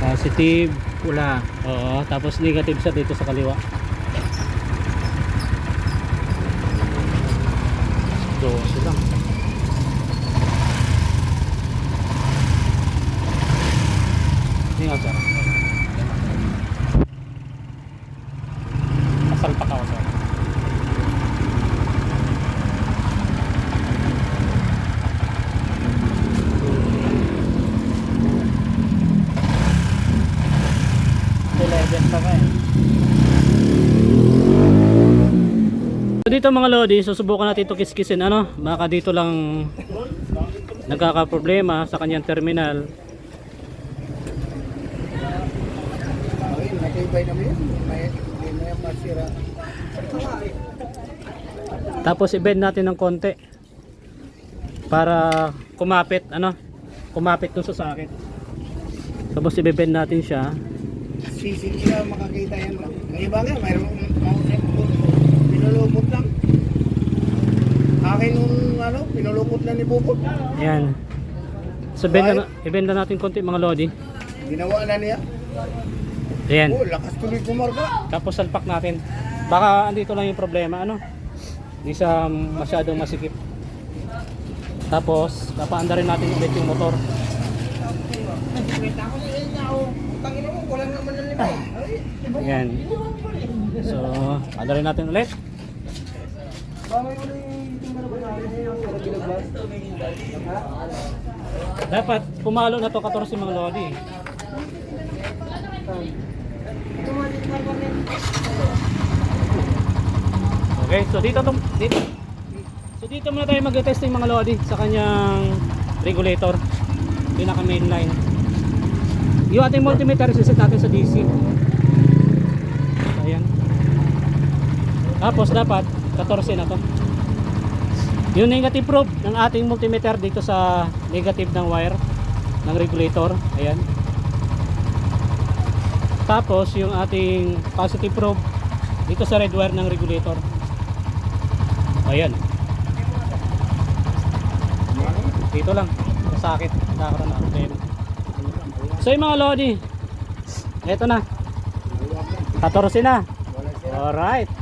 Positive, pula. Oo, tapos negative siya dito sa kaliwa. Dose lang. Hindi nga Ka eh. So dito mga lodi, susubukan natin ito kiskisin ano, baka dito lang nagkaka-problema sa kanyang terminal. Tapos i-bend natin ng konti para kumapit ano, kumapit dun sa sakit. Tapos i-bend natin siya. Sisig siya makakita yan. May iba nga, mayroong mausap po. Pinulupot lang. Akin nung ano, pinulupot na ni Bubot. Ayan. So bend na, i-bend na natin konti mga lodi. Ginawa na niya. Ayan. Oh, lakas tuloy kumarga. Tapos salpak natin. Baka andito lang yung problema, ano? Hindi siya masyadong masikip. Tapos, papaanda rin natin ulit yung motor. Kwenta ko sa inyo. Ayan. So, paanda rin natin ulit. Dapat, pumalo na to 14 mga lodi. Okay, so dito to, dito. So dito muna tayo mag-testing mga lodi sa kanyang regulator. Pinaka main line. Yung ating multimeter siset natin sa DC. So, ayan. Tapos dapat 14 na to. Yung negative probe ng ating multimeter dito sa negative ng wire ng regulator. Ayan. Tapos yung ating positive probe dito sa red wire ng regulator. Ayan. Dito lang. Masakit. Nakaroon na problema. So yung mga lodi. Eto na. 14 na. Alright.